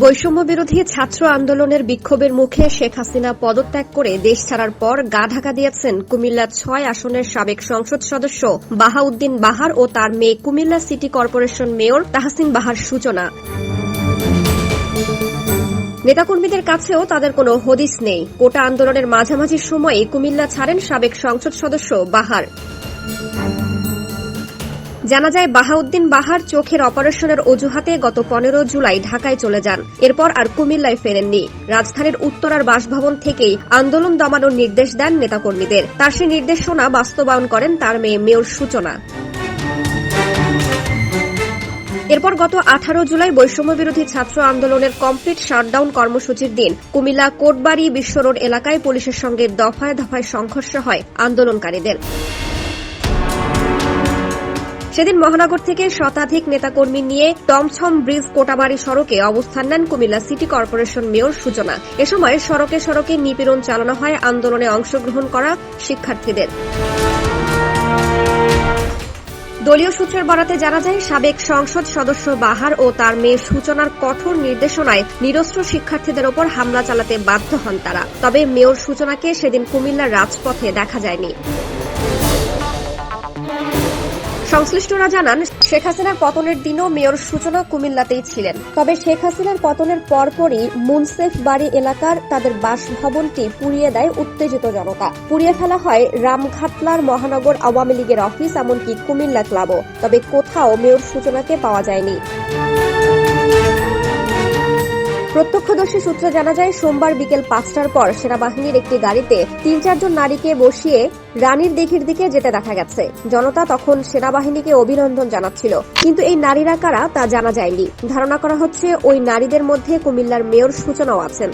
বৈষম্য বিরোধী ছাত্র আন্দোলনের বিক্ষোভের মুখে শেখ হাসিনা পদত্যাগ করে দেশ ছাড়ার পর গা ঢাকা দিয়েছেন কুমিল্লা ছয় আসনের সাবেক সংসদ সদস্য বাহাউদ্দিন বাহার ও তার মেয়ে Cumilla city corporation mayor Tahsin Bahar Suchona. নেতাকর্মীদের কাছেও তাদের কোনো হদিস নেই। কোটা আন্দোলনের মাঝামাঝি সময়ে কুমিল্লা ছাড়েন সাবেক সংসদ সদস্য বাহার। জানা যায়, বাহাউদ্দিন বাহার চোখের অপারেশনের অজুহাতে গত পনেরো জুলাই ঢাকায় চলে যান। এরপর আর কুমিল্লায় ফেরেননি। রাজধানীর উত্তরার বাসভবন থেকেই আন্দোলন দমানোর নির্দেশ দেন নেতাকর্মীদের। তার সেই নির্দেশনা বাস্তবায়ন করেন তার মেয়ে মেয়র সূচনা। এরপর গত আঠারো জুলাই বৈষম্য বিরোধী ছাত্র আন্দোলনের কমপ্লিট শাটডাউন কর্মসূচির দিন কুমিল্লা কোটবাড়ি বিশ্বরোড এলাকায় পুলিশের সঙ্গে দফায় দফায় সংঘর্ষ হয় আন্দোলনকারীদের। সেদিন মহানগর থেকে শতাধিক নেতাকর্মী নিয়ে টমছম ব্রিজ কোটাবাড়ি সড়কে অবস্থান নেন কুমিল্লা সিটি কর্পোরেশন মেয়র সূচনা এ সময় সড়কে সড়কে নিপীড়ন চালানো হয়, আন্দোলনে অংশগ্রহণ করা শিক্ষার্থীদের। দলীয় সূত্রের বরাতে জানা যায়, সাবেক সংসদ সদস্য বাহার ও তার মেয়ে সূচনার কঠোর নির্দেশনায় নিরস্ত্র শিক্ষার্থীদের ওপর হামলা চালাতে বাধ্য হন তারা। তবে মেয়র সূচনাকে সেদিন কুমিল্লার রাজপথে দেখা যায়নি। সংশ্লিষ্টরা জানান, শেখ হাসিনার পতনের দিনও মেয়র সূচনা কুমিল্লাতেই ছিলেন। তবে শেখ হাসিনার পতনের পরপরই মুনসেফ বাড়ি এলাকার তাদের বাসভবনটি পুড়িয়ে দেয় উত্তেজিত জনতা। পুড়িয়ে ফেলা হয় রামঘাটলার মহানগর আওয়ামী লীগের অফিস, এমনকি কুমিল্লা ক্লাবও। তবে কোথাও মেয়র সূচনাকে পাওয়া যায়নি। প্রত্যক্ষদর্শী সূত্রে জানা যায়, সোমবার বিকেল পাঁচটার পর সেনাবাহিনীর একটি গাড়িতে তিন চারজন নারীকে বসিয়ে রানীর দেখির দিকে যেতে দেখা গেছে। জনতা তখন সেনাবাহিনীকে অভিনন্দন জানাচ্ছিল। কিন্তু এই নারীরা কারা তা জানা যায়নি। ধারণা করা হচ্ছে, ওই নারীদের মধ্যে কুমিল্লার মেয়র সূচনাও আছেন।